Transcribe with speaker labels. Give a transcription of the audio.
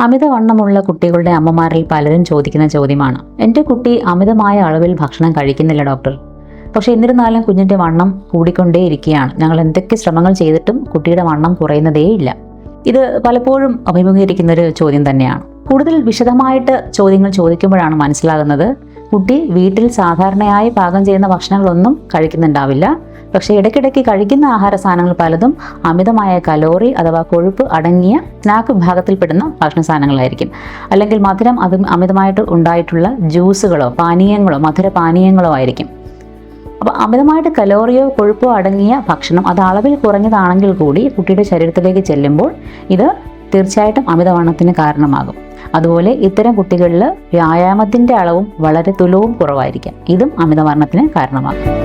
Speaker 1: അമിതവണ്ണമുള്ള കുട്ടികളുടെ അമ്മമാരിൽ പലരും ചോദിക്കുന്ന ചോദ്യമാണ്. എന്റെ കുട്ടി അമിതമായ അളവിൽ ഭക്ഷണം കഴിക്കുന്നില്ല ഡോക്ടർ. പക്ഷേ എന്നിരുന്നാലും കുഞ്ഞിന്റെ വണ്ണം കൂടിക്കൊണ്ടേയിരിക്കുകയാണ്. ഞങ്ങൾ എന്തൊക്കെ ശ്രമങ്ങൾ ചെയ്തിട്ടും കുട്ടിയുടെ വണ്ണം കുറയുന്നതേയില്ല ഇത് പലപ്പോഴും അഭിമുഖീകരിക്കുന്ന ഒരു ചോദ്യം തന്നെയാണ്. കൂടുതൽ വിശദമായിട്ട് ചോദ്യങ്ങൾ ചോദിക്കുമ്പോഴാണ് മനസ്സിലാകുന്നത് കുട്ടി വീട്ടിൽ സാധാരണയായി പാകം ചെയ്യുന്ന ഭക്ഷണങ്ങളൊന്നും കഴിക്കുന്നുണ്ടാവില്ല. പക്ഷേ ഇടയ്ക്കിടയ്ക്ക് കഴിക്കുന്ന ആഹാര സാധനങ്ങൾ പലതും അമിതമായ കലോറി അഥവാ കൊഴുപ്പ് അടങ്ങിയ സ്നാക്ക് വിഭാഗത്തിൽപ്പെടുന്ന ഭക്ഷണ സാധനങ്ങളായിരിക്കും. അല്ലെങ്കിൽ മധുരം അത് അമിതമായിട്ട് ഉണ്ടായിട്ടുള്ള ജ്യൂസുകളോ പാനീയങ്ങളോ മധുര പാനീയങ്ങളോ ആയിരിക്കും. അപ്പോൾ അമിതമായിട്ട് കലോറിയോ കൊഴുപ്പോ അടങ്ങിയ ഭക്ഷണം അത് അളവിൽ കുറഞ്ഞതാണെങ്കിൽ കൂടി കുട്ടിയുടെ ശരീരത്തിലേക്ക് ചെല്ലുമ്പോൾ ഇത് തീർച്ചയായിട്ടും അമിതവണ്ണത്തിന് കാരണമാകും. അതുപോലെ ഇത്തരം കുട്ടികളിൽ വ്യായാമത്തിന്റെ അളവും വളരെ തുലവും കുറവായിരിക്കാം. ഇതും അമിതവർണത്തിന് കാരണമാകും.